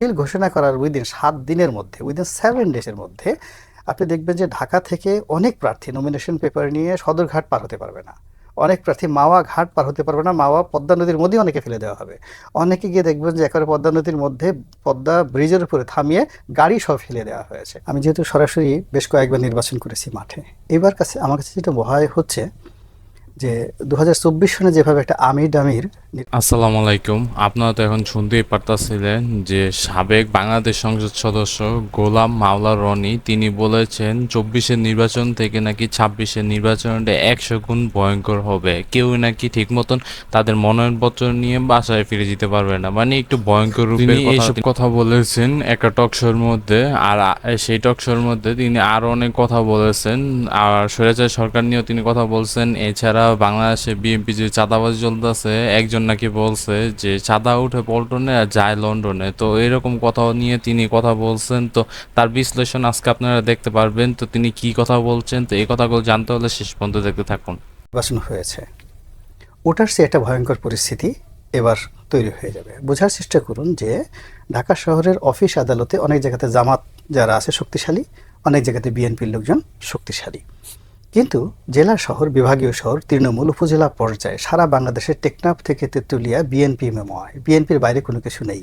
বিল ঘোষণা করার উইদিন সাত দিনের মধ্যে উইদিন সেভেন ডেজের মধ্যে আপনি দেখবেন যে ঢাকা থেকে অনেক প্রার্থী নমিনেশন পেপার নিয়ে সদরঘাট পার হতে পারবে না। অনেক প্রার্থী মাওয়া ঘাট পার হতে পারবে না, মাওয়া পদ্মা নদীর মধ্যে অনেকে ফেলে দেওয়া হবে। অনেকে গিয়ে দেখবেন যে একেবারে পদ্মা নদীর মধ্যে পদ্মা ব্রিজের উপরে থামিয়ে গাড়ি সব ফেলে দেওয়া হয়েছে। আমি যেহেতু সরাসরি বেশ কয়েকবার নির্বাচন করেছি মাঠে। এবার কাছে, আমার কাছে যেটা ভয় হচ্ছে যে দু সনে যেভাবে একটা আমির ডামির আসসালামু আলাইকুম। আপনারা তো এখন শুনতেই পারতাছিলেন যে সাবেক বাংলাদেশ সংসদ সদস্য গোলাম মাওলা রনি তিনি বলেছেন চব্বিশের নির্বাচন থেকে নাকি ছাব্বিশের নির্বাচনটা একশো গুণ ভয়ঙ্কর হবে। কেউ নাকি ঠিক মতন তাদের মনোনয়নপত্র নিয়ে বাসায় ফিরে যেতে পারবে না। মানে একটু ভয়ঙ্কর রূপে এইসব কথা বলেছেন একটা টকশোর মধ্যে আর সেই টকশোর মধ্যে তিনি আরও অনেক কথা বলেছেন। আর স্বৈরাচার সরকার নিয়েও তিনি কথা বলছেন। এছাড়া বাংলাদেশে বিএনপি যে চাঁদাবাজি চলতেছে, একজন নাকি বলছে যে চাঁদা উঠে পল্টনে আর যায় লন্ডনে। তো এরকম কথা নিয়ে তিনি কথা বলছেন, তো তার বিশ্লেষণ আজকে আপনারা দেখতে পারবেন। তো তিনি কি কথা বলছেন, তো এই কথাগুলো জানতে হলে শেষ পর্যন্ত দেখতে থাকুন। নির্বাচন হয়েছে। ওটার সে একটা ভয়ঙ্কর পরিস্থিতি এবার তৈরি হয়ে যাবে। বোঝার চেষ্টা করুন যে ঢাকা শহরের অফিস আদালতে অনেক জায়গাতে জামাত যারা আছে শক্তিশালী, অনেক জায়গাতে বিএনপির লোকজন শক্তিশালী। কিন্তু জেলা শহর, বিভাগীয় শহর, তৃণমূল উপজেলা পর্যায়ে সারা বাংলাদেশের টেকনাফ থেকে তেঁতুলিয়া বিএনপি হয় বিএনপির বাইরে কোনো কিছু নেই।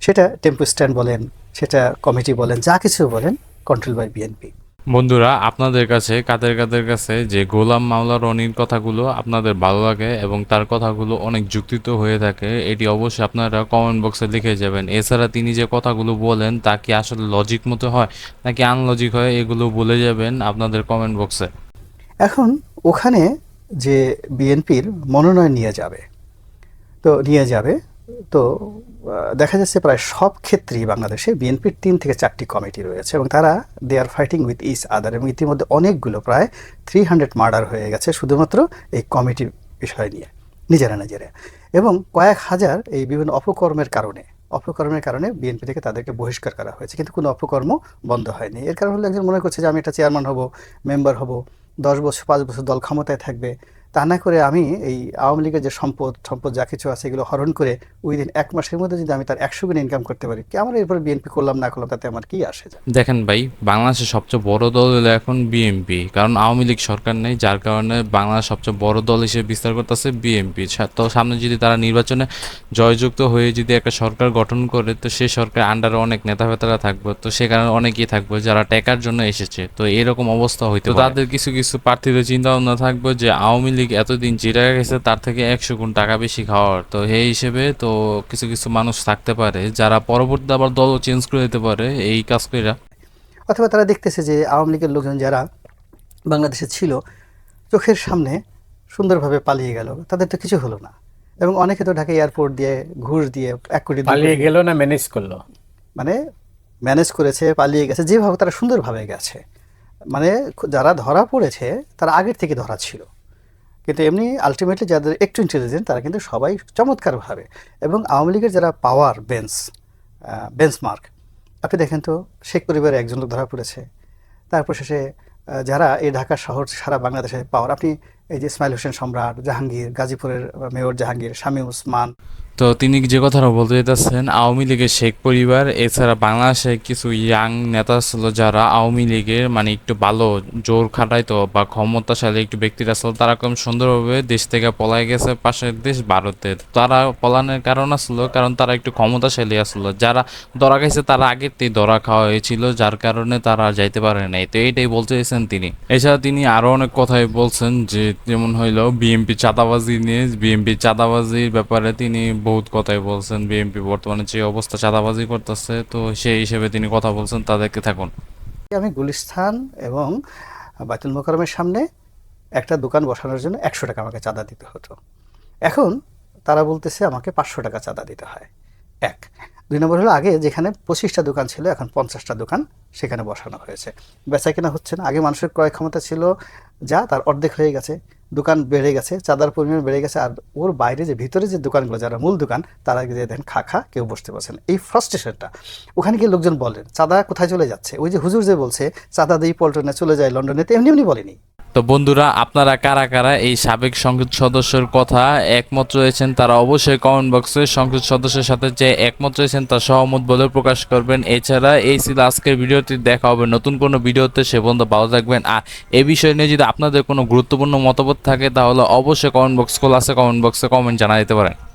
সেটা টেম্পো স্ট্যান্ড বলেন, সেটা কমিটি বলেন, যা কিছু বলেন কন্ট্রোল বাই বিএনপি বন্ধুরা, আপনাদের কাছে, কাদের কাদের কাছে যে গোলাম মাওলা রনির কথাগুলো আপনাদের ভালো লাগে এবং তার কথাগুলো অনেক যুক্তিত হয়ে থাকে, এটি অবশ্যই আপনারা কমেন্ট বক্সে লিখে যাবেন। এছাড়া তিনি যে কথাগুলো বলেন, তা কি আসলে লজিক মতো হয়, নাকি আনলজিক হয়, এগুলো বলে যাবেন আপনাদের কমেন্ট বক্সে এখন ওখানে যে বিএনপির মনোনয়ন নিয়ে যাবে, তো নিয়ে যাবে তো দেখা যাচ্ছে প্রায় সব ক্ষেত্রেই বাংলাদেশে বিএনপির তিন থেকে চারটি কমিটি রয়েছে এবং তারা they are fighting with each other এবং ইতিমধ্যে অনেকগুলো প্রায় থ্রি হান্ড্রেড মার্ডার হয়ে গেছে শুধুমাত্র এই কমিটির বিষয় নিয়ে, নিজেরা নিজেরা। এবং কয়েক হাজার এই বিভিন্ন অপকর্মের কারণে অপকর্মের কারণে বিএনপি থেকে তাদেরকে বহিষ্কার করা হয়েছে, কিন্তু কোনো অপকর্ম বন্ধ হয়নি। এর কারণ হলো একজন মনে করছে যে আমি একটা চেয়ারম্যান হব মেম্বার হব, দশ বছর, পাঁচ বছর দল ক্ষমতায় থাকবে তা না করে আমি এই আওয়ামী লীগের যে সম্পদ সম্পদ যা কিছু আছে এগুলো হরণ করে উইদিন এক মাসের মধ্যে যদি আমি তার একশো গুণ ইনকাম করতে পারি কি আমার এরপর বিএনপি করলাম না করলাম তাতে আমার কি আসে দেখেন ভাই বাংলাদেশের সবচেয়ে বড় দল হলো এখন বিএনপি কারণ আওয়ামী লীগ সরকার নেই যার কারণে বাংলাদেশ সবচেয়ে বড় দল হিসেবে বিস্তার করতেছে বিএনপি তো সামনে যদি তারা নির্বাচনে জয়যুক্ত হয়ে যদি একটা সরকার গঠন করে তো সে সরকার আন্ডারে অনেক নেতা ফেতারা থাকবে তো সে কারণে অনেকেই থাকবে যারা টেকার জন্য এসেছে। তো এরকম অবস্থা হইতে তাদের কিছু কিছু প্রার্থীদের চিন্তা ভাবনা থাকবে যে আওয়ামী লীগ এতদিন যে টাকা গেছে তার থেকে একশো গুণ টাকা বেশি খাওয়ার। তো এই হিসেবে তো কিছু কিছু মানুষ থাকতে পারে যারা পরবর্তীতে আবার দল চেঞ্জ করে দিতে পারে এই কাজ কইরা। অথবা তারা দেখতেছে যে আওয়ামী লীগের লোকজন যারা বাংলাদেশে ছিল চোখের সামনে সুন্দরভাবে পালিয়ে গেল। তাদের তো কিছু হলো না। এবং অনেকে তো ঢাকা এয়ারপোর্ট দিয়ে ঘুষ দিয়ে এক কোটি পালিয়ে গেল না ম্যানেজ করল? মানে ম্যানেজ করেছে পালিয়ে গেছে যেভাবে তারা সুন্দরভাবে গেছে। মানে যারা ধরা পড়েছে তারা আগের থেকে ধরা ছিল। কিন্তু এমনি আলটিমেটলি যাদের একটু ইন্টেলিজেন্ট তারা কিন্তু সবাই চমৎকারভাবে এবং আওয়ামী লীগের যারা পাওয়ার বেঞ্চ বেঞ্চমার্ক আপনি দেখেন তো শেখ পরিবারে একজন লোক ধরা পড়েছে। তারপর শেষে যারা এই ঢাকা শহর সারা বাংলাদেশে পাওয়ার আপনি এই যে ইসমাইল হোসেন সম্রাট, জাহাঙ্গীর, গাজীপুরের মেয়র জাহাঙ্গীর, শামীম উসমান। তো তিনি যে কথাটা বলতে চাইতেছেন, আওয়ামী লীগের শেখ পরিবার, এছাড়া বাংলাদেশে কিছু ইয়াং নেতা ছিল যারা আওয়ামী লীগের মানে একটু ভালো জোর খাটাইতো বা ক্ষমতাশালী একটু ব্যক্তিরা ছিল, তারা কম সুন্দরভাবে দেশ থেকে পলাই গেছে, পাশের দেশ ভারতে তারা পলানোর কারণ আসলো, কারণ তারা একটু ক্ষমতাশালী আসলো। যারা ধরা খাইছে, তারা আগের থেকে ধরা খাওয়া হয়েছিল, যার কারণে তারা যাইতে পারে নাই। তো এইটাই বলতে চাইছেন তিনি। এছাড়া তিনি আরও অনেক কথাই বলছেন যে যেমন হইল বিএনপি চাঁদাবাজি নিয়ে বিএনপি চাঁদাবাজির ব্যাপারে তিনি বহুত কথাই বলছেন। বিএনপি বর্তমানে যে অবস্থা চাঁদাবাজি করতেছে, তো সেই হিসেবে তিনি কথা বলছেন, তাদেরকে থাকুন। আমি গুলিস্থান এবং বাইতুল মোকারমের সামনে একটা দোকান বসানোর জন্য একশো টাকা আমাকে চাঁদা দিতে হতো। এখন তারা বলতেছে আমাকে পাঁচশো টাকা চাঁদা দিতে হয়। এক। দুই নম্বর হলো আগে যেখানে পঁচিশটা দোকান ছিল, এখন পঞ্চাশটা দোকান সেখানে বসানো হয়েছে। বেচা কেনা হচ্ছে না। আগে মানুষের ক্রয় ক্ষমতা ছিল যা তার অর্ধেক হয়ে গেছে। দোকান বেড়ে গেছে, চাঁদার পরিমাণ বেড়ে গেছে, আর ওর বাইরে যে ভিতরে যে দোকানগুলো, যারা মূল দোকান, তারা গিয়ে দেখেন খা খা, কেউ বসতে পারছে না। এই ফ্রাস্ট্রেশনটা, ওখানে গিয়ে লোকজন বলেন, চাঁদা কোথায় চলে যাচ্ছে? ওই যে হুজুর যে বলছে, চাঁদা দিয়ে পল্টনে চলে যায় লন্ডনে, তো এমনি এমনি বলেনি। তো বন্ধুরা, আপনারা কারা কারা এই সাবেক সংসদ সদস্যের কথা একমত রয়েছেন, তারা অবশ্যই কমেন্ট বক্সে সংসদ সদস্যের সাথে যে একমত রয়েছেন, তার সহমত বলে প্রকাশ করবেন। এছাড়া এই ছিল আজকের ভিডিওটি, দেখা হবে নতুন কোনো ভিডিওতে, সে পর্যন্ত ভালো থাকবেন। আর এই বিষয় নিয়ে যদি আপনাদের কোনো গুরুত্বপূর্ণ মতামত থাকে তাহলে অবশ্যই কমেন্ট বক্স খোলা আছে কমেন্ট বক্সে কমেন্ট জানা দিতে পারেন।